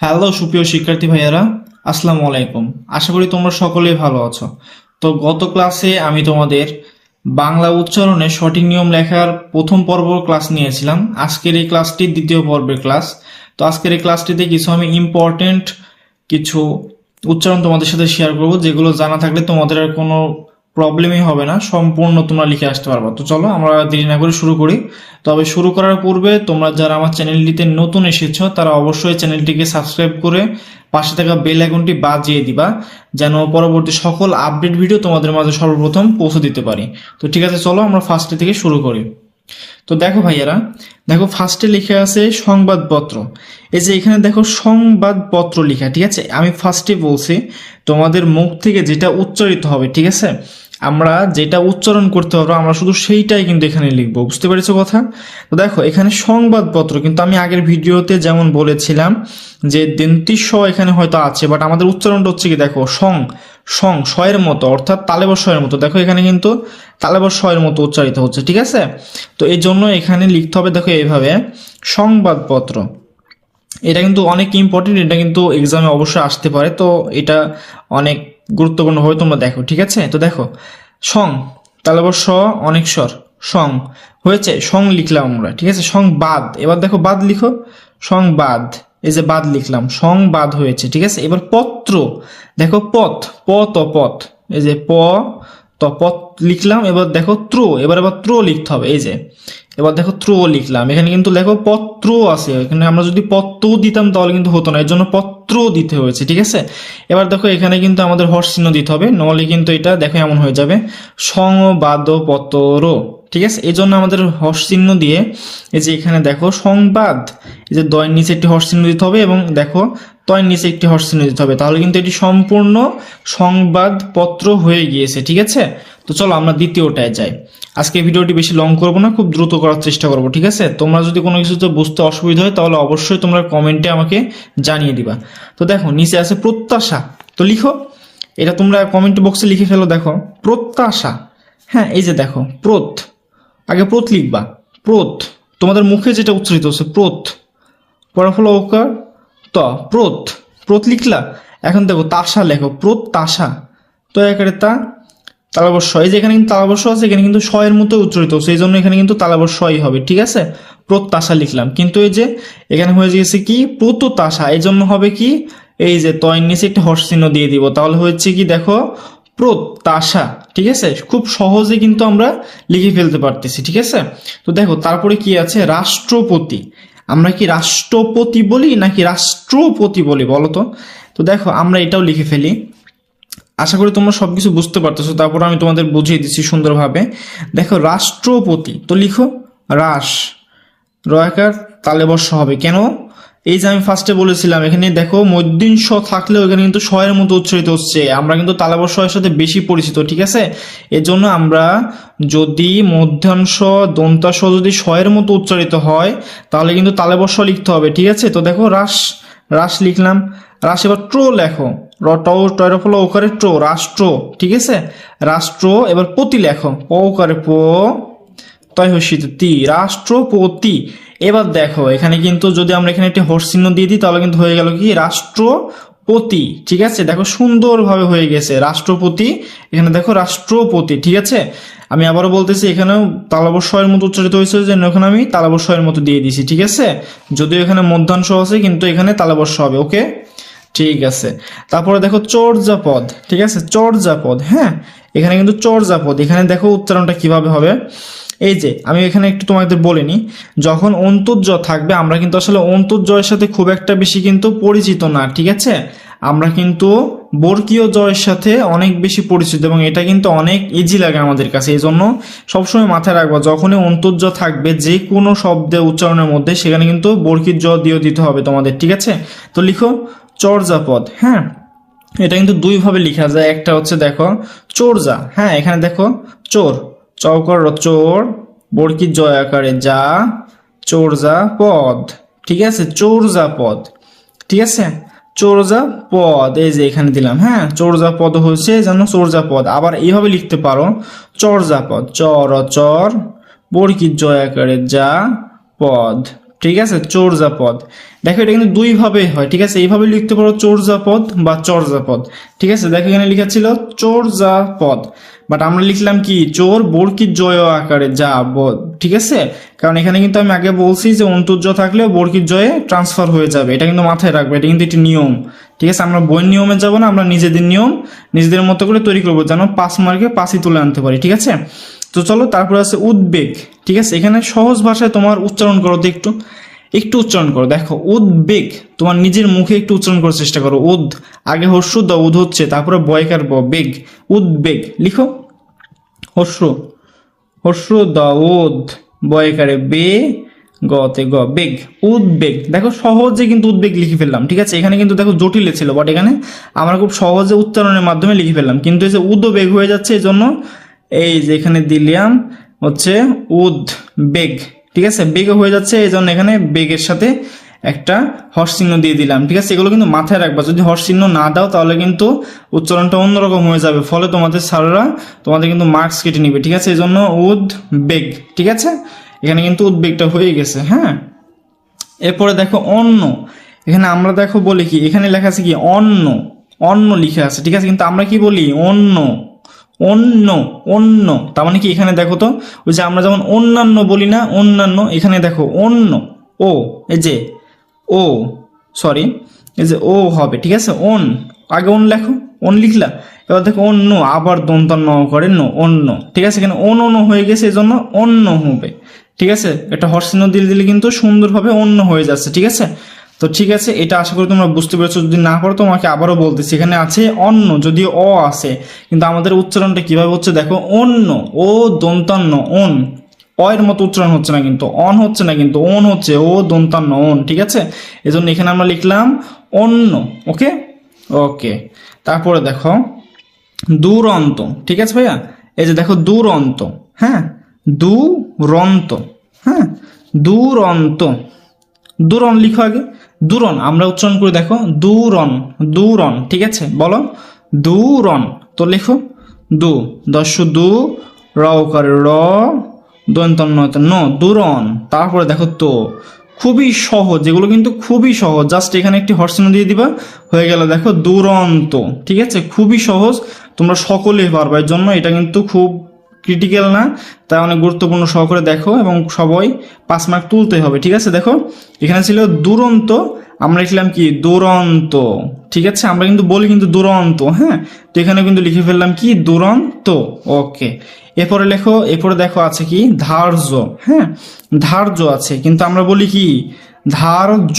Hello সুপ্রিয় শিক্ষার্থী ভাইয়ারা, আসসালামু আলাইকুম। আশা করি তোমরা সকলেই ভালো আছো। তো গত ক্লাসে আমি তোমাদের বাংলা উচ্চারণে সঠিক নিয়ম লেখার প্রথম পর্ব ক্লাস নিয়েছিলাম। আজকের এই ক্লাসটি দ্বিতীয় পর্বের ক্লাস। তো আজকের এই ক্লাসটিতে কিছু আমি ইম্পর্টেন্ট কিছু উচ্চারণ তোমাদের সাথে শেয়ার করব, যেগুলো জানা থাকলে তোমাদের আর কোনো প্রবলেমই হবে না, সম্পূর্ণ তোমরা লিখে আসতে পারবে। তো চলো, আমরা দেরি না করে শুরু করি। তবে শুরু করার পূর্বে তোমরা যারা আমার চ্যানেলটিতে নতুন এসেছ, তারা অবশ্যই চ্যানেলটিকে সাবস্ক্রাইব করে পাশে থাকা বেল আইকনটি বাজিয়ে দিবা, যেন পরবর্তী সকল আপডেট ভিডিও তোমাদের মাঝে সর্বপ্রথম পৌঁছে দিতে পারি। তো ঠিক আছে, চলো, আমরা ফার্স্টে থেকে শুরু করি। তো দেখো ভাইয়ারা, দেখো ফার্স্টে লিখে আছে সংবাদপত্র। এই যে এখানে দেখো সংবাদপত্র লেখা, ঠিক আছে? আমি ফার্স্টে বলছি, তোমাদের মুখ থেকে যেটা উচ্চারিত হবে, ঠিক আছে? আমরা যেটা উচ্চারণ করতে পারব আমরা শুধু সেইটাই কিন্তু এখানে লিখব। বুঝতে পেরেছ কথা? তো দেখো, এখানে সংবাদপত্র, কিন্তু আমি আগের ভিডিওতে যেমন বলেছিলাম যে দিনটি স এখানে হয়তো আছে বাট আমাদের উচ্চারণটা হচ্ছে কি, দেখো, সং সং শয়ের মতো, অর্থাৎ তালেবর শয়ের মতো। দেখো, এখানে কিন্তু তালেবর শয়ের মতো উচ্চারিত হচ্ছে, ঠিক আছে? তো এই জন্য এখানে লিখতে হবে, দেখো, এইভাবে, সংবাদপত্র। এটা কিন্তু অনেক ইম্পর্টেন্ট এটা কিন্তু এক্সামে অবশ্যই আসতে পারে, তো এটা অনেক গুরুত্বপূর্ণ হবে তোমরা দেখো, ঠিক আছে? তো দেখো, সং তাহলে আবার স, অনেক স্বর, সং, হয়েছে সং লিখলাম আমরা, ঠিক আছে? সংবাদ এবার দেখো বাদ লিখো সংবাদ এই যে বাদ লিখলাম সংবাদ হয়েছে, ঠিক আছে? এবার পত্র, দেখো পথ, প ও পথ, এই যে প, তো, পথ লিখলাম, এবার দেখো ত্র, এবার এবার ত্র লিখতে হবে, এই যে এবার দেখো ত্র লিখলাম। এখানে কিন্তু দেখো পত্র আছে। এখানে আমরা যদি পত্র দিতাম তাহলে কিন্তু হতো না। এর জন্য পত্র দিতে হয়েছে, ঠিক আছে? এবার দেখো এখানে কিন্তু আমাদের হর্ষ চিহ্ন দিতে হবে। নহলে কিন্তু এটা দেখো এমন হয়ে যাবে। সংবাদ পতর ঠিক আছে? এই জন্য আমাদের হর্ষ চিহ্ন দিয়ে এই যে এখানে দেখো সংবাদ, এই যে দয়ের নিচে একটি হর্ষ চিহ্ন দিতে হবে এবং দেখো তয়ের নিচে একটি হর্ষ চিহ্ন দিতে হবে। তাহলে কিন্তু এটি সম্পূর্ণ সংবাদপত্র হয়ে গিয়েছে, ঠিক আছে? তো চলো আমরা দ্বিতীয়টায় যাই। আজকে ভিডিওটি বেশি লং করব না, খুব দ্রুত করার চেষ্টা করব, ঠিক আছে? তোমরা যদি কোনো কিছুতে বুঝতে অসুবিধা হয়, তাহলে অবশ্যই তোমরা কমেন্টে আমাকে জানিয়ে দিবা। তো দেখো, নিচে আছে প্রত্যাশা। তো লিখো, এটা তোমরা কমেন্ট বক্সে লিখে ফেলো, দেখো, প্রত্যাশা। হ্যাঁ এই যে দেখো, প্রত। আগে প্রত লিখবা। প্রত। তোমাদের মুখে যেটা উচ্চারিত হচ্ছে, প্রত। পরফল ওকার, ত, প্রত। প্রত লিখলা? এখন দেখো তাসা লেখো প্রত তাসা তো একারে তা তালাবর এই যে এখানে কিন্তু তালাবর আছে এখানে কিন্তু শয়ের মতো উচ্চারিত এই জন্য এখানে কিন্তু তালাবর হবে, ঠিক আছে? প্রত্যাশা লিখলাম, কিন্তু এই যে এখানে হয়ে গেছে কি? প্রত্যাশা এই জন্য হবে কি? এই যে তয়ের নিচে একটা চিহ্ন দিয়ে দিব, তাহলে হচ্ছে কি দেখো? প্রত্যাশা, ঠিক আছে? খুব সহজে কিন্তু আমরা লিখে ফেলতে পারতেছি, ঠিক আছে? তো দেখো, তারপরে কি আছে? রাষ্ট্রপতি, আমরা কি রাষ্ট্রপতি বলি নাকি রাষ্ট্রপতি বলি বলো তো? তো দেখো, আমরা এটাও লিখে ফেলি। আশা করি তোমরা সবকিছু বুঝতে পারতেছো, তারপর আমি তোমাদের বুঝিয়ে দিচ্ছি সুন্দরভাবে। দেখো, রাষ্ট্রপতি, তো লিখো, রাস, রয়াকার, তালে বর্ষ হবে। কেন? এই যে আমি ফার্স্টে বলেছিলাম, এখানে দেখো, মধ্যিন স থাকলেও এখানে কিন্তু শয়ের মতো উচ্চারিত হচ্ছে। আমরা কিন্তু তালাবর্ষ এর সাথে বেশি পরিচিত, ঠিক আছে? এর জন্য আমরা যদি মধ্যাংশ দন্তাস যদি শয়ের মতো উচ্চারিত হয়, তাহলে কিন্তু তালেবর্ষ লিখতে হবে, ঠিক আছে? তো দেখো, রাস রাস লিখলাম। রাস এবার ট্রো লেখো। রটাও টয়ের ফলে ওকারে ট্রো রাষ্ট্র ঠিক আছে? রাষ্ট্র এবার পতি লেখো। প ওকারে প, তয় হসিত তি রাষ্ট্রপতি এবার দেখো, এখানে কিন্তু যদি আমরা এখানে একটি হর্ষ চিহ্ন দিয়ে দিই, তাহলে কিন্তু হয়ে গেল কি? রাষ্ট্রপতি ঠিক আছে? দেখো সুন্দরভাবে হয়ে গেছে রাষ্ট্রপতি এখানে দেখো রাষ্ট্রপতি ঠিক আছে? আমি আবারও বলতেছি, এখানেও তালাবস্বয়ের মতো উচ্চারিত হয়েছে যে ওখানে আমি তালাবস্বয়ের মতো দিয়ে দিছি ঠিক আছে? যদিও এখানে মধ্যাংশ আছে, কিন্তু এখানে তালাবস্য হবে, ওকে? ঠিক আছে। তারপরে দেখো, চর্যাপদ, ঠিক আছে? চর্যাপদ হ্যাঁ? এখানে কিন্তু চর্যাপদ, এখানে দেখো উচ্চারণটা কীভাবে হবে। এই যে, আমি এখানে একটু তোমাদের বলিনি যখন অন্তর্জ থাকবে, আমরা কিন্তু আসলে অন্তর্জয়ের সাথে খুব একটা বেশি কিন্তু পরিচিত না, ঠিক আছে? আমরা কিন্তু বর্গীয় জয়ের সাথে অনেক বেশি পরিচিত এবং এটা কিন্তু অনেক ইজি লাগে আমাদের কাছে। এই জন্য সবসময় মাথায় রাখব, যখনই অন্তর্য থাকবে যে কোনো শব্দে উচ্চারণের মধ্যে, সেখানে কিন্তু বর্গীর জ দিয়ে দিতে হবে তোমাদের, ঠিক আছে? তো লিখো, চর্যাপদ হ্যাঁ? এটা কিন্তু দুইভাবে লেখা যায়, একটা হচ্ছে দেখো, চোরজা হ্যাঁ? এখানে দেখো, চোর চৌকর চোর বর্গীর জয় আকারে যা, চোরজা পদ, ঠিক আছে? চোরজা পদ, ঠিক আছে? চোরজা পদ, এই যে এখানে দিলাম হ্যাঁ? চোরজা পদ হচ্ছে যেন চোরজা পদ। আবার এইভাবে লিখতে পারো, চর্জা পদ, চর চর বর্গীর জয়াকারে যা পদ। ঠিক আছে? চর্যাপদ দেখো এটা কিন্তু দুই ভাবে হয়, ঠিক আছে? এইভাবে লিখতে পারো চর্যাপদ বা চর্যাপদ ঠিক আছে? দেখো এখানে লেখা ছিল চর্যাপদ বাট আমরা লিখলাম কি? চোর বর্কির জয় আকারে যা ঠিক আছে? কারণ এখানে কিন্তু আমি আগে বলছি যে অন্তর্য থাকলে বর্কির জয়ে ট্রান্সফার হয়ে যাবে। এটা কিন্তু মাথায় রাখবে, এটা কিন্তু একটি নিয়ম। ঠিক আছে? আমরা বইয়ের নিয়মে যাব না, আমরা নিজেদের নিয়ম, নিজেদের মতো করে তৈরি করব যেন পাঁচ মার্কে পাঁচই তুলে আনতে পারি। ঠিক আছে? তো চলো, তারপরে আছে উদ্বেগ। ঠিক আছে? এখানে সহজ ভাষায় তোমার উচ্চারণ করো তো একটু। একটু উচ্চারণ করো। দেখো, উদ্বেগ, তোমার নিজের মুখে একটু উচ্চারণ করার চেষ্টা করো। উদ, আগে হর্ষু, দ, উদ হচ্ছে, তারপরে বয়কার ব, বেগ। উদ্বেগ, লিখো। হর্ষু হর্ষু, দ, উদ বয়কারে বে গতে গ, বেগ। উদ্বেগ, দেখো সহজে কিন্তু উদ্বেগ লিখে ফেললাম, ঠিক আছে? এখানে কিন্তু দেখো জটিলে ছিল বাট এখানে আমরা খুব সহজে উচ্চারণের মাধ্যমে লিখে ফেললাম। কিন্তু এই যে উদ্বেগ হয়ে যাচ্ছে এই জন্য এই যে এখানে দিলাম হচ্ছে উদ, বেগ, ঠিক আছে? বেগ হয়ে যাচ্ছে এই জন্য এখানে বেগের সাথে একটা হর্ষ চিহ্ন দিয়ে দিলাম, ঠিক আছে? এগুলো কিন্তু মাথায় রাখবা। যদি হর্ষ চিহ্ন না দাও, তাহলে কিন্তু উচ্চারণটা অন্যরকম হয়ে যাবে। ফলে তোমাদের স্যাররা তোমাদের কিন্তু মার্কস কেটে নিবে, ঠিক আছে? এই জন্য উদ, বেগ, ঠিক আছে? এখানে কিন্তু উদ্বেগটা হয়ে গেছে হ্যাঁ? এরপরে দেখো অন্য এখানে আমরা দেখো বলি কি? এখানে লেখা আছে কি? অন্য অন্য লিখে আছে, ঠিক আছে? কিন্তু আমরা কি বলি? অন্য অন্য অন্য। তার মানে কি এখানে দেখো তো? ওই যে আমরা যেমন অন্যান্য বলি না, অন্যান্য, এখানে দেখো অন্য, ও, এই যে, ও সরি এই যে ও হবে, ঠিক আছে? অন, আগে অন লেখো, অন লিখলা, এবার দেখো অন্য, আবার দন্তান্ন করে ন, অন্য, ঠিক আছে? এখানে অন অন্য হয়ে গেছে এই জন্য অন্য হবে, ঠিক আছে? এটা হর্ষিন দিলে দিলে কিন্তু সুন্দরভাবে অন্য হয়ে যাচ্ছে, ঠিক আছে? তো ঠিক আছে, এটা আশা করি তোমরা বুঝতে পেরেছ। যদি না পারো, তোমাকে আবারও বলতেছি, এখানে আছে অন্য যদি অ আছে, কিন্তু আমাদের উচ্চারণটা কীভাবে হচ্ছে দেখো অন্য ও দন্তান্ন, অন। অয়ের মতো উচ্চারণ হচ্ছে না কিন্তু, অন হচ্ছে না কিন্তু, অন হচ্ছে ও দন্তান্ন, অন, ঠিক আছে? এজন্য এখানে আমরা লিখলাম অন্য ওকে? ওকে, তারপরে দেখো, দুরন্ত, ঠিক আছে ভাইয়া? এই যে দেখো, দুরন্ত হ্যাঁ? দুরন্ত হ্যাঁ? দুরন্ত, দুরন লিখো আগে। দুরন আমরা উচ্চারণ করে, দেখো দুরন দুরন ঠিক আছে? বলো দুরন তো লেখো, দু দশ দু, র করে র দন্তন্য ন দুরন তারপরে দেখো, তো। খুবই সহজ, যেগুলো কিন্তু খুবই সহজ। জাস্ট এখানে একটি হর্ষণ দিয়ে দিবা, হয়ে গেল, দেখো, দুরন্ত, ঠিক আছে? খুবই সহজ, তোমরা সকলেই পারবে। এর জন্য এটা কিন্তু খুব ক্রিটিক্যাল না তা অনেক গুরুত্বপূর্ণ সহকারে দেখো এবং সবাই পাঁচ মার্ক তুলতে হবে, ঠিক আছে? দেখো, এখানে ছিল দুরন্ত, আমরা লিখলাম কি? দুরন্ত, ঠিক আছে? আমরা কিন্তু বলি কিন্তু দুরন্ত হ্যাঁ? তো এখানে কিন্তু লিখে ফেললাম কি? দুরন্ত ওকে এরপরে লেখো, এরপরে দেখো আছে কি? ধার্য হ্যাঁ? ধার্য আছে, কিন্তু আমরা বলি কি? ধার্য।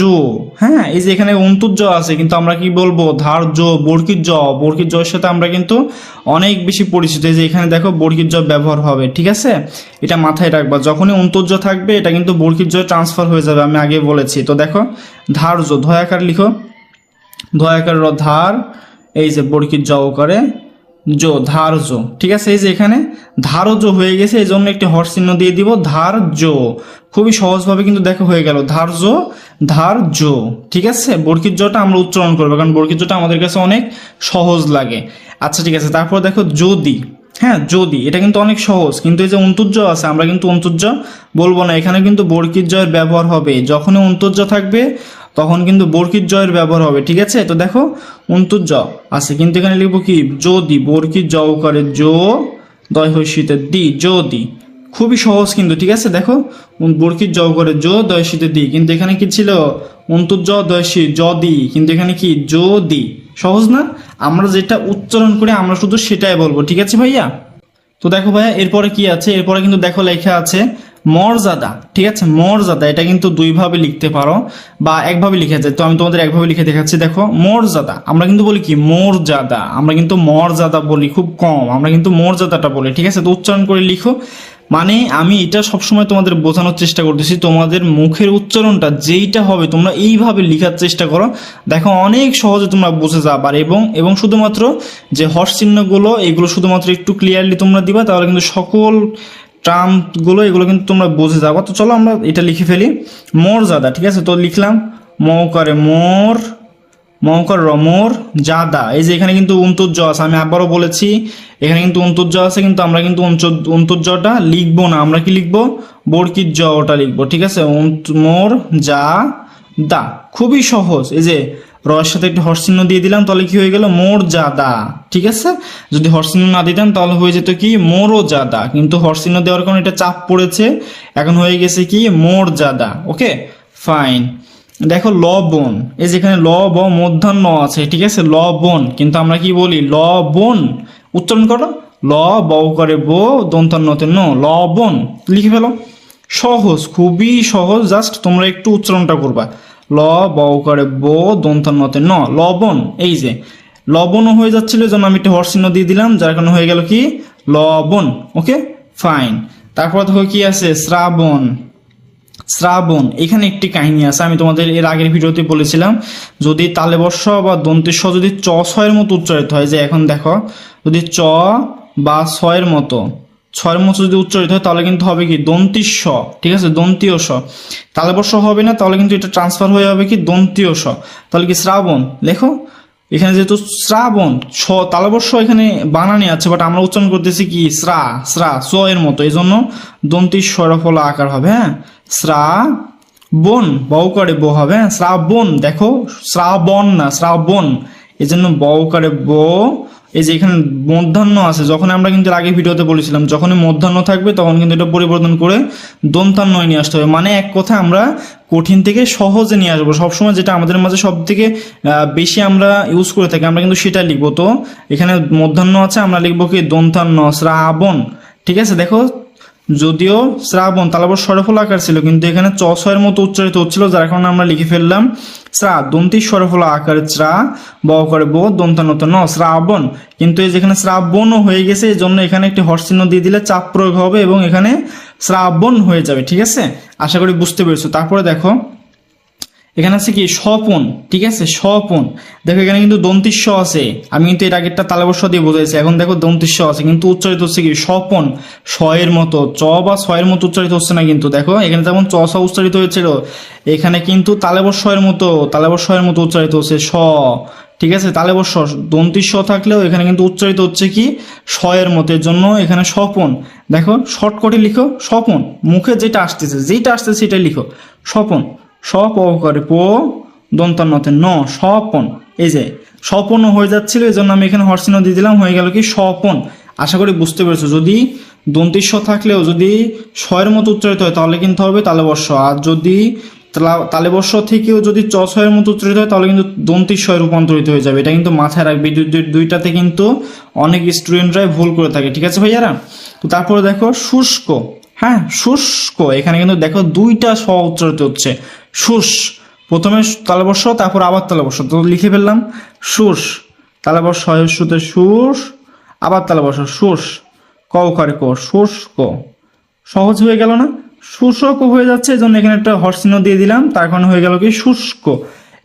হ্যাঁ এই যে এখানে অন্তর্য আছে, কিন্তু আমরা কি বলব? ধার্য বর্কির জ বর্কির জয়ের সাথে আমরা কিন্তু অনেক বেশি পরিচিত। এই যে এখানে দেখো বর্কির জ ব্যবহার হবে, ঠিক আছে? এটা মাথায় রাখবা। যখনই অন্তর্য থাকবে, এটা কিন্তু বর্কির জয় ট্রান্সফার হয়ে যাবে, আমি আগে বলেছি। তো দেখো, ধার্য ধয়াকার লিখো। ধয়াকার ধার, এই যে বর্কির জ করে জো ধার্য ঠিক আছে, এই যে এখানে ধারজ হয়ে গেছে, এই জন্য একটি হর চিহ্ন দিয়ে দিব ধার্য খুবই সহজভাবে কিন্তু দেখো হয়ে গেল ধার্য ধার্য ঠিক আছে, বর্কির জটা আমরা উচ্চারণ করব, কারণ বর্কির জটা আমাদের কাছে অনেক সহজ লাগে। আচ্ছা ঠিক আছে, তারপর দেখো যদি। হ্যাঁ যদি, এটা কিন্তু অনেক সহজ, কিন্তু এই যে অন্তর্য আছে, আমরা কিন্তু অন্তর্য বলব না। এখানে কিন্তু বর্কির জয়ের ব্যবহার হবে। যখনই অন্তর্য থাকবে তখন কিন্তু বর্কির জয়ের ব্যবহার হবে, ঠিক আছে? তো দেখো অন্তর্য আছে, কিন্তু এখানে লিখব কি? যদি, বর্কির জ করে জো দয় হইসিতে দি, যদি। খুবই সহজ কিন্তু, ঠিক আছে? দেখো বর্কির জ করে জো দয়সিতে দি। কিন্তু এখানে কি ছিল? অন্তর্য দয়সি জ দি কিন্তু এখানে কি? জো দি সহজ না? আমরা যেটা উচ্চারণ করে, আমরা শুধু সেটাই বলব, ঠিক আছে ভাইয়া? তো দেখো ভাইয়া, এরপরে কি আছে? এরপরে কিন্তু দেখো লেখা আছে মর্যাদা, ঠিক আছে? মর্যাদা, এটা কিন্তু দুইভাবে লিখতে পারো বা একভাবে লিখে যায়। তো আমি তোমাদের একভাবে লিখে দেখাচ্ছি, দেখো। মর্যাদা, আমরা কিন্তু বলি কি? মর্যাদা, আমরা কিন্তু মর্যাদা বলি খুব কম, আমরা কিন্তু মর্যাদাটা বলি, ঠিক আছে? তো উচ্চারণ করে লিখো। মানে আমি এটা সবসময় তোমাদের বোঝানোর চেষ্টা করতেছি, তোমাদের মুখের উচ্চারণটা যেইটা হবে তোমরা এইভাবে লেখার চেষ্টা করো। দেখো, অনেক সহজে তোমরা বুঝে যাবার এবং এবং শুধুমাত্র যে হর্ষ চিহ্নগুলো, এগুলো শুধুমাত্র একটু ক্লিয়ারলি তোমরা দিবা, তাহলে কিন্তু সকল ট্রাম্পগুলো, এগুলো কিন্তু তোমরা বুঝে যাব তো চলো আমরা এটা লিখে ফেলি। মোর জাদা, ঠিক আছে? তো লিখলাম ম করে মোর মৌকার রমর জাদা। এই যে এখানে কিন্তু অন্তর্য আছে, আমি আবারও বলেছি, এখানে কিন্তু অন্তর্য আছে, কিন্তু আমরা কিন্তু অন্ত- অন্তর্যটা লিখব না। আমরা কি লিখব? বর্কির জ ওটা লিখব, ঠিক আছে? মোর যা দা খুবই সহজ, এই যে রয়ের সাথে একটু হরচিহ্ন দিয়ে দিলাম, তাহলে কি হয়ে গেল? জাদা, ঠিক আছে? যদি হরচিহ্ন না দিতাম তাহলে হয়ে যেত কি? মোরও জাদা। কিন্তু হরচিহ্ন দেওয়ার কারণে এটা চাপ পড়েছে। এখন হয়ে গেছে কি? মোর জাদা, ওকে? ফাইন দেখো ল লবণ, এই যেখানে ল ব মধ্যাহ্ন আছে, ঠিক আছে? ল লবণ, কিন্তু আমরা কি বলি? ল লবণ। উচ্চারণ করো। ল, ব করে, বো দন্তান্নতে ন লবণ। লিখে ফেলো। সহজ, খুবই সহজ, জাস্ট তোমরা একটু উচ্চারণটা করবা। ল, ব করে বো দন্তান্নতে ন। লবণ, এই যে, লবণও হয়ে যাচ্ছিল জন্য আমি একটা হরচিহ্ন দিয়ে দিলাম, যার কারণে হয়ে গেল কি? লবণ, ওকে? ফাইন তারপর দেখো কি আছে? শ্রাবণ। শ্রাবণ, এখানে একটি কাহিনী আছে, আমি তোমাদের এর আগের ভিডিওতে বলেছিলাম। যদি তালে বর্ষ বা দন্তের যদি চ ছয়ের মতো উচ্চারিত হয়, যে এখন দেখো, যদি চ বা ছয়ের মতো ছয়ের মতো যদি উচ্চারিত হয়, তাহলে কিন্তু হবে কি? দন্তির স ঠিক আছে? দন্তীয় স তালে বর্ষ হবে না, তাহলে কিন্তু এটা ট্রান্সফার হয়ে হবে কি? দন্তীয় স তাহলে কি শ্রাবণ? লেখো। এখানে যেহেতু শ্রাবণ ছ তালবর্ষ এখানে বানানি আছে বাট আমরা উচ্চারণ করতেছি কি? শ্রা শ্রা স এর মতো। এই জন্য দন্তি স্বরফলা আকার হবে হ্যাঁ? শ্রা বন বউ করে বো হবে হ্যাঁ? শ্রাবণ, দেখো, শ্রাবণ না, শ্রাবণ। এই জন্য বউ করে বো এই যে এখানে মধ্যাহ্ন আছে, যখন আমরা কিন্তু আগে ভিডিওতে বলেছিলাম, যখনই মধ্যাহ্ন থাকবে, তখন কিন্তু এটা পরিবর্তন করে দন্তান্নয় নিয়ে আসতে হবে। মানে এক কথা আমরা কঠিন থেকে সহজে নিয়ে আসব। সবসময় যেটা আমাদের মাঝে সব থেকে বেশি আমরা ইউজ করে থাকি, আমরা কিন্তু সেটা লিখব। তো এখানে মধ্যাহ্ন আছে, আমরা লিখব কি দন্তান্ন, শ্রাবণ, ঠিক আছে? দেখো যদিও শ্রাবণ তালাবর সরফল আকার ছিল, কিন্তু এখানে চ ছয়ের মতো উচ্চারিত হচ্ছিল, যার কারণে আমরা লিখে ফেললাম শ্রা, দন্তি সরফল আকার চ্রা, ব করে ব দন্তানত ন, শ্রাবণ। কিন্তু এই যেখানে শ্রাবণও হয়ে গেছে এই জন্য এখানে একটি হর্ষচিহ্ন দিয়ে দিলে চাপ প্রয়োগ হবে এবং এখানে শ্রাবণ হয়ে যাবে, ঠিক আছে? আশা করি বুঝতে পেরেছ। তারপরে দেখো এখানে আছে কি? স্বপন, ঠিক আছে? স্বপন। দেখো, এখানে কিন্তু দন্তিস্ব আছে। আমি কিন্তু এর আগেরটা তালেবস্ব দিয়ে বোঝাইছি। এখন দেখো, দন্তিস্ব আছে। কিন্তু উচ্চারিত হচ্ছে কি? স্বপন। ছয়ের মতো। চ বা ছয়ের মতো উচ্চারিত হচ্ছে না কিন্তু। দেখো, এখানে যেমন চ ছ উচ্চারিত হয়েছিল, এখানে কিন্তু তালেবস্বয়ের মতো তালেবস্বয়ের মতো উচ্চারিত হচ্ছে স, ঠিক আছে? তালেবস্ব দন্তিস্ব থাকলেও এখানে কিন্তু উচ্চারিত হচ্ছে কি? শয়ের মতো। এর জন্য এখানে স্বপন। দেখো, শর্টকটে লিখো, স্বপন। মুখে যেটা আসতেছে যেটা আসতেছে সেটাই লিখো। স্বপন। স্বপ করে পো, দন্তান্নতে ন, স্বপন। এই যে স্বপনও হয়ে যাচ্ছিল এই জন্য আমি এখানে হরচিহ্ন দিয়ে দিলাম, হয়ে গেল কি স্বপন। আশা করি বুঝতে পেরেছ, যদি দন্তিস্ব থাকলেও যদি ছয়ের মতো উচ্চারিত হয়, তাহলে কিন্তু হবে তালেবর্ষ। আর যদি তালা- তালেবর্ষ থেকেও যদি চ ছয়ের মতো উচ্চারিত হয়, তাহলে কিন্তু দন্তিস্বয় রূপান্তরিত হয়ে যাবে। এটা কিন্তু মাথায় রাখবে। দুই- দুই- দুইটাতে কিন্তু অনেক স্টুডেন্টরাই ভুল করে থাকে। ঠিক আছে ভাইয়ারা? তো তারপরে দেখো, শুষ্ক। হ্যাঁ শুষ্ক। এখানে কিন্তু দেখো দুইটা স উচ্চারিত হচ্ছে। শুষ। প্রথমে তালেবর্ষ তারপর আবার তালেবর্ষ তো লিখে ফেললাম, শুষ। তালেবর্ষ সুতে শুষ, আবার তালেবর্ষ শুষ। ক করে ক, শুষ্ক। সহজ হয়ে গেল না? শুষ্ক হয়ে যাচ্ছে এই জন্য এখানে একটা হরচিহ্ন দিয়ে দিলাম, তার কারণে হয়ে গেল কি? শুষ্ক।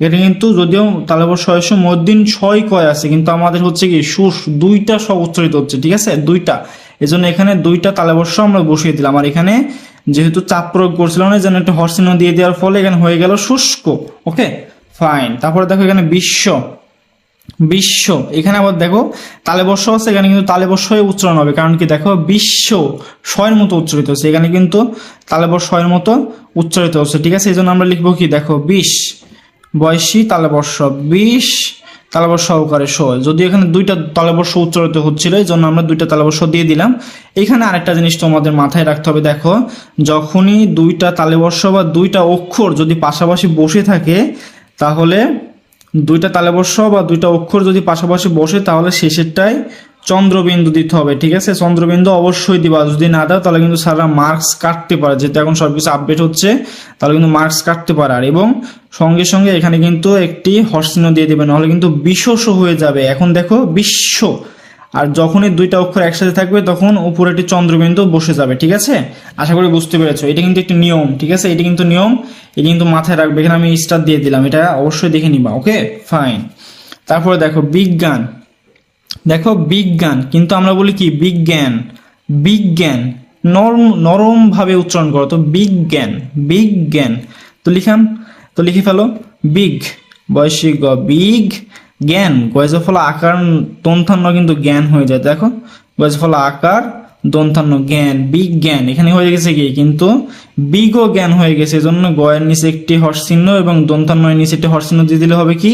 এটা কিন্তু যদিও তালেবর ছয়শো মদ্দিন ছয় কয় আছে, কিন্তু আমাদের হচ্ছে কি, শুষ দুইটা সব উচ্চারিত হচ্ছে, ঠিক আছে? দুইটা। এজন্য এখানে দুইটা তালেবর্ষ আমরা বসিয়ে দিলাম। আর এখানে যেহেতু চাপ প্রয়োগ করছিলাম না জন্য একটা হরচিহ্ন দিয়ে দেওয়ার ফলে এখানে হয়ে গেল শুষ্ক। ওকে? ফাইন তারপরে দেখো এখানে বিশ্ব। বিশ্ব। এখানে আবার দেখো তালেবর্ষ আছে, এখানে কিন্তু তালেবর্ষ হয়ে উচ্চারণ হবে। কারণ কি দেখো, বিশ্ব ছয়ের মতো উচ্চারিত হচ্ছে এখানে কিন্তু তালেবর ছয়ের মতো উচ্চারিত হচ্ছে। ঠিক আছে? এই জন্য আমরা লিখব কি? দেখো, বিশ। বয়সী তালেবর্ষ। বিশ তালেবর্ষ সহকারে স যদি এখানে দুইটা তালাবর্ষ উচ্চারিত হচ্ছিল, এই জন্য আমরা দুইটা তালাবর্ষ দিয়ে দিলাম। এখানে আরেকটা জিনিস তোমাদের মাথায় রাখতে হবে, দেখো, যখনই দুইটা তালেবর্ষ বা দুইটা অক্ষর যদি পাশাপাশি বসে থাকে, তাহলে দুইটা তালেবর্ষ বা দুইটা অক্ষর যদি পাশাপাশি বসে, তাহলে শেষেরটাই চন্দ্রবিন্দু দিতে হবে, ঠিক আছে? চন্দ্রবিন্দু অবশ্যই দিবা। যদি না দাও, তাহলে কিন্তু সারা মার্কস কাটতে পারে। যেহেতু এখন সবকিছু আপডেট হচ্ছে, তাহলে কিন্তু মার্কস কাটতে পারে। আর এবং সঙ্গে সঙ্গে এখানে কিন্তু একটি হর্ষচিহ্ন দিয়ে দেবে, নাহলে কিন্তু বিশ্বস হয়ে যাবে। এখন দেখো, বিশ্ব। আর যখনই দুইটা অক্ষর একসাথে থাকবে, তখন উপরে একটি চন্দ্রবিন্দু বসে যাবে, ঠিক আছে? আশা করি বুঝতে পেরেছ। এটা কিন্তু একটি নিয়ম, ঠিক আছে? এটা কিন্তু নিয়ম, এটা কিন্তু মাথায় রাখবে। এখানে আমি স্টার দিয়ে দিলাম। এটা অবশ্যই দেখে নিবা ওকে ফাইন তারপরে দেখো, বিজ্ঞান। দেখো বিজ্ঞান, কিন্তু আমরা বলি কি? বিজ্ঞান। বিজ্ঞান নরম নরমভাবে উচ্চারণ করো। তো বিজ্ঞান বিজ্ঞান। তো লিখাম তো লিখে ফেলো। বিগ, বয়সী গ, বিগ, জ্ঞান। গয়েজ ফলা আকার, তন্থান্ন কিন্তু জ্ঞান হয়ে যায়। দেখো গয়েজ ফলা আকার দন্থান্ন জ্ঞান, বিজ্ঞান, এখানে হয়ে গেছে কি? কিন্তু বিগও জ্ঞান হয়ে গেছে, এজন্য গয়ের নিচে একটি হর্ষ চিহ্ন এবং দন্তান্নয়ের নিচে একটি হর্ষ চিহ্ন দিয়ে দিলে হবে কি?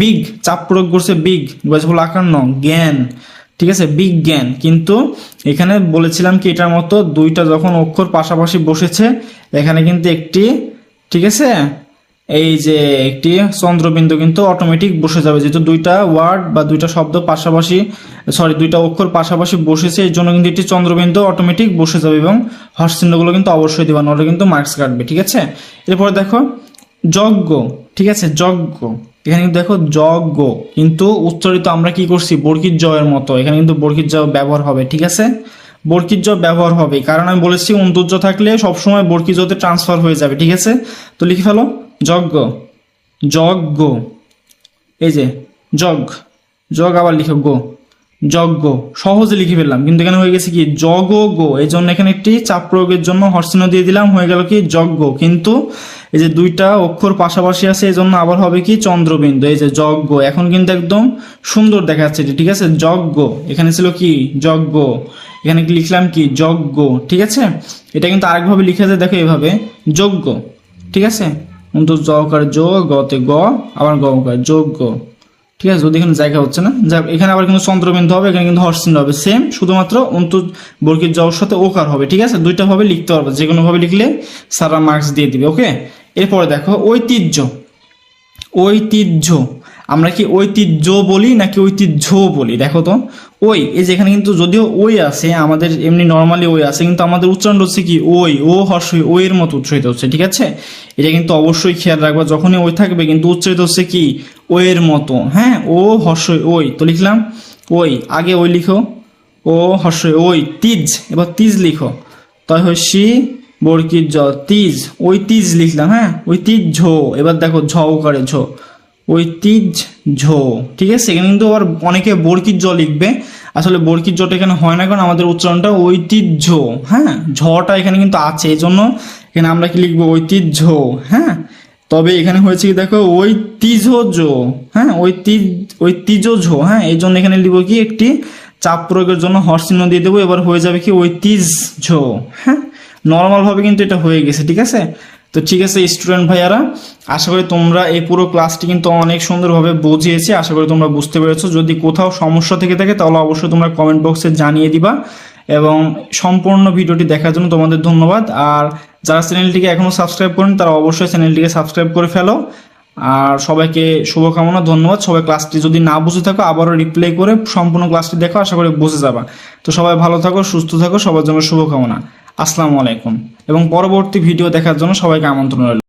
বিগ, চাপ প্রয়োগ করছে বিগ গয়েজ ফল আকার ন, জ্ঞান, ঠিক আছে? বিজ্ঞান, কিন্তু এখানে বলেছিলাম কি এটার মতো দুইটা যখন অক্ষর পাশাপাশি বসেছে, এখানে কিন্তু একটি, ঠিক আছে? এই যে একটি চন্দ্রবিন্দু কিন্তু অটোমেটিক বসে যাবে। যেহেতু দুইটা ওয়ার্ড বা দুইটা শব্দ পাশাপাশি সরি দুইটা অক্ষর পাশাপাশি বসেছে এর জন্য কিন্তু একটি চন্দ্রবিন্দু অটোমেটিক বসে যাবে এবং হর্ষ চিহ্নগুলো কিন্তু অবশ্যই দিবা নলে কিন্তু মার্কস কাটবে, ঠিক আছে? এরপর দেখো, যজ্ঞ, ঠিক আছে? যজ্ঞ, এখানে কিন্তু দেখো যজ্ঞ, কিন্তু উচ্চারিত আমরা কি করছি? বর্গির জয়ের মতো, এখানে কিন্তু বর্গির জ ব্যবহার হবে, ঠিক আছে? বর্গির জ ব্যবহার হবে কারণ আমি বলেছি অন্তর্য থাকলে সবসময় বর্গির জতে ট্রান্সফার হয়ে যাবে, ঠিক আছে? তো লিখে ফেলো যজ্ঞ। যজ্ঞ। এই যে, যজ্ঞ। যগ আবার লিখো গো। যজ্ঞ। সহজে লিখে ফেললাম। কিন্তু এখানে হয়ে গেছে কি? জগ গো। এই জন্য এখানে একটি চাপ প্রয়োগের জন্য হর্ষণ দিয়ে দিলাম। হয়ে গেল কি? যজ্ঞ। কিন্তু এই যে দুইটা অক্ষর পাশাপাশি আছে, এই জন্য আবার হবে কি? চন্দ্রবিন্দু। এই যে যজ্ঞ। এখন কিন্তু একদম সুন্দর দেখা যাচ্ছে ঠিক আছে? যজ্ঞ। এখানে ছিল কি? যজ্ঞ। এখানে লিখলাম কি? যজ্ঞ। ঠিক আছে? এটা কিন্তু আরেকভাবে লিখে যায় দেখো এভাবে। যজ্ঞ। ঠিক আছে? কিন্তু জকার জ গতে গ, আবার গ কার যোগ্য। ঠিক আছে? যদি এখানে জায়গা হচ্ছে না? যাক, এখানে আবার কিন্তু চন্দ্রবিন্দু হবে, এখানে কিন্তু হর্ষচিহ্ন হবে। সেম শুধুমাত্র অন্ত বর্গের জওর সাথে ওকার হবে। ঠিক আছে? দুইটা ভাবে লিখতে পারবে। যে কোনোভাবে লিখলে সারা মার্কস দিয়ে দিবে ওকে এরপরে দেখো, ঐতিহ্য। ঐতিহ্য। আমরা কি ঐতিহ্য বলি নাকি ঐতিহ্য বলি? দেখো তো। ওই এই যেখানে কিন্তু যদিও ওই আছে, আমাদের এমনি নর্মালি ওই আছে, কিন্তু আমাদের উচ্চারণ হচ্ছে কি ওই ও হর্ষই ওই এর মতো উচ্চারিত হচ্ছে, ঠিক আছে? এটা কিন্তু অবশ্যই খেয়াল রাখবা, যখনই ওই থাকবে কিন্তু উচ্চারিত হচ্ছে কি ওই এর মতো হ্যাঁ? ও হর্ষই ওই তো লিখলাম ওই আগে ওই লিখো, ও হর্ষই ওই তিজ, এবার তিজ লিখো তাই হসি বর্গির জ, তিজ ওই তিজ লিখলাম হ্যাঁ? ঐতিহ্য এবার দেখো ঝ করে ঝ ঐতিহ্য ঠিক আছে? এখানে কিন্তু আবার অনেকে বর্গির জ লিখবে। আসলে বর্গির জটা এখানে হয় না, কারণ আমাদের উচ্চারণটা ঐতিহ্য। হ্যাঁ? ঝটা এখানে কিন্তু আছে এই জন্য এখানে আমরা কি লিখব? ঐতিহ্য। হ্যাঁ? তবে এখানে হয়েছে কি দেখো? ঐতিহ্য হ্যাঁ? ঐতিহ্য হ্যাঁ? এই জন্য এখানে লিখব কি? একটি চাপ প্রয়োগের জন্য হর্ষচিহ্ন দিয়ে দেবো। এবার হয়ে যাবে কি? ঐতিহ্য হ্যাঁ? নর্মাল ভাবে কিন্তু এটা হয়ে গেছে, ঠিক আছে? তো ঠিক আছে স্টুডেন্ট ভাইয়ারা, আশা করি তোমরা এই পুরো ক্লাসটি কিন্তু অনেক সুন্দরভাবে বুঝিয়েছি, আশা করি তোমরা বুঝতে পেরেছ। যদি কোথাও সমস্যা থেকে থাকে, তাহলে অবশ্যই তোমরা কমেন্ট বক্সে জানিয়ে দিবা এবং সম্পূর্ণ ভিডিওটি দেখার জন্য তোমাদের ধন্যবাদ। আর যারা চ্যানেলটিকে এখনও সাবস্ক্রাইব করেন, তারা অবশ্যই চ্যানেলটিকে সাবস্ক্রাইব করে ফেলো। আর সবাইকে শুভকামনা, ধন্যবাদ। সবাই ক্লাসটি যদি না বুঝে থাকো, আবারও রিপ্লে করে সম্পূর্ণ ক্লাসটি দেখো, আশা করি বুঝে যাবা। তো সবাই ভালো থাকো, সুস্থ থাকো, সবার জন্য শুভকামনা। আসসালামু আলাইকুম। এবং পরবর্তী ভিডিও দেখার জন্য সবাইকে আমন্ত্রণ রইল।